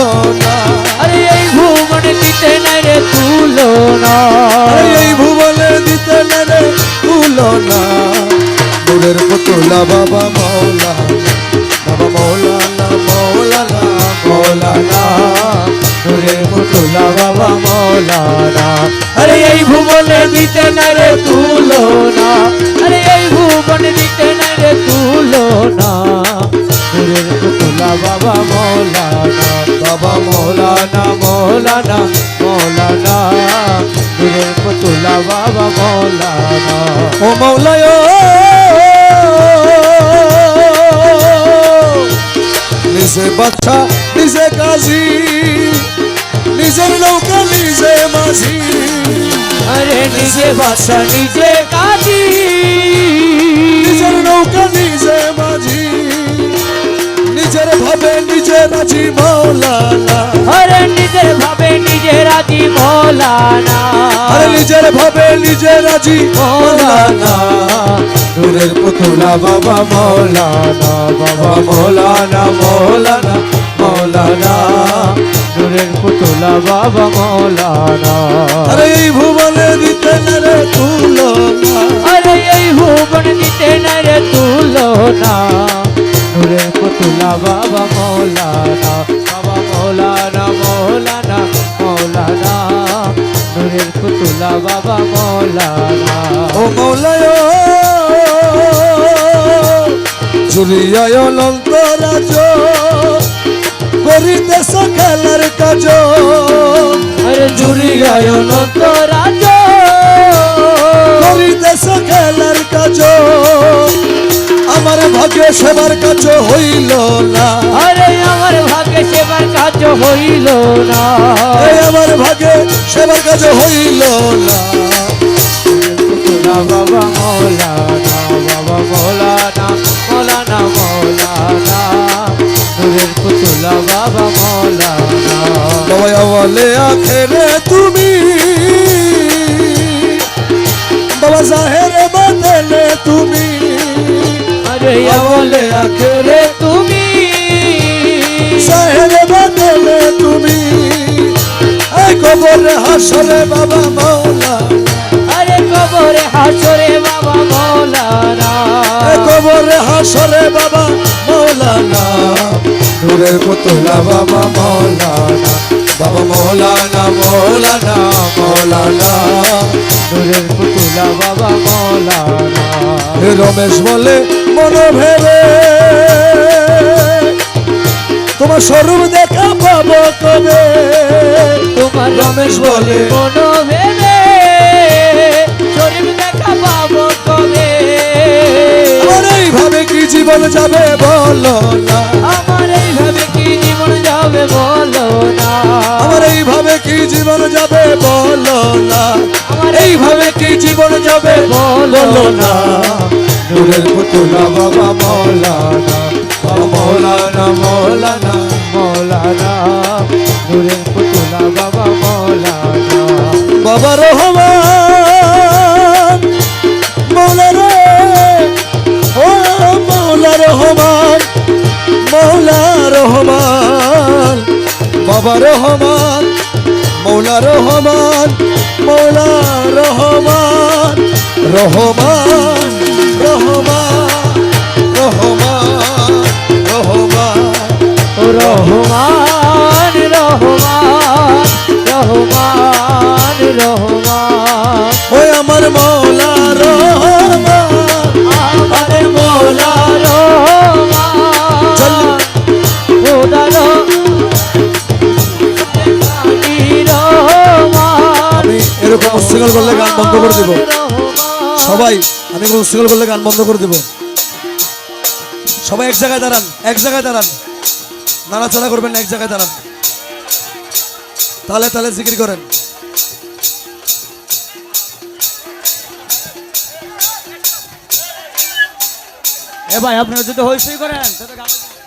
তুলনা। আরে এই ভুবন দিতে নাই রে তুলনা। আরে এই ভুবনে দিতে নেরে তুলনা। নূরের পুতুলা বাবা মৌলা বাবা মৌলানা মৌলানা মৌলানা নূরের পুতুলা বাবা মৌলানা আরে এই ভুবনে দিতে নাই রে তুলনা। আরে এই ভুবন দিতে নাই রে তুলনা। নূরের পুতুলা বাবা মৌলানা বাবা মৌলানা মৌলানা মৌলানা। নূরের পুতুলা বাবা মৌলানা। ও মৌলায় নিজে বাচ্চা, নিজে কাজী। নিজের নৌকা, নিজে মাঝি। আরে নিজে বাসা নিজে কাজী। রাজি মৌলানা। আরে নিজের ভাবে নিজে রাজি মৌলানা। আরে নিজের ভাবে নিজে রাজি মৌলানা। নূরের পুতুলা বাবা মৌলানা বাবা মৌলানা মৌলানা মৌলানা। নূরের পুতুলা বাবা মৌলানা। আরে এই বাবা মৌলানা। ও মৌলায় জুলিয়ায় অনন্ত রাজ করিতেছ খেলার কাজ। আরে জুড়ি অনন্ত নত রাজ ভাগ্যে সেবার কাজ হইল না। আরে আমার ভাগ্যে সেবার কাজ হইল না। আমার ভাগ্যে সেবার কাজ হইল না। পুতুলা বাবা মৌলানা বাবা মৌলানা মৌলানা মৌলানা। নূরের পুতুলা বাবা মৌলানা। বাবা বলে আখেরে তুমি। বাবা জাহেরে বাদলে তুমি। আরে বলে আখরে তুমি। জাহেরে বাদলে তুমি। এই কবরে হাসরে বাবা মৌলা আরে কবরে হাসরে বাবা মৌলানা। কবরে হাসরে বাবা মৌলানা। নূরের পুতুলা বাবা মৌলানা। বাবা মৌলানা মৌলানা মৌলানা। নূরের পুতুলা বাবা মৌলানা। রমেশ বলে মন ভেবে তোমার স্বরূপ দেখা পাবো কবে? তোমার রমেশ বলে মনো ভেবে দেখা পাবো কবে? আমার এইভাবে কি জীবন যাবে বলো না। আমার এইভাবে কি জীবন যাবে বলো না। আমার এইভাবে কি জীবন যাবে বলো না। আমার এইভাবে কি জীবন যাবে বলো না। নূরের পুতুলা, বাবা মৌলানা মৌলানা মৌলানা মৌলানা। নূরের পুতুলা, বাবা মৌলানা, বাবা রহমান। মৌলা রে, ও মৌলা রহমান মৌলা রহমান। বাবা রহমান, মৌলা রহমান মৌলা রহমান রহমান। সবাই, আমি কোনো সিঙ্গল করলে গান বন্ধ করে দেব। সবাই এক জায়গায় দাঁড়ান, এক জায়গায় দাঁড়ান। নাড়াচাড়া করবেন, এক জায়গায় দাঁড়ান। তাহলে তাহলে জিকির করেন। এ ভাই আপনারা যদি হইসই করেন তাহলে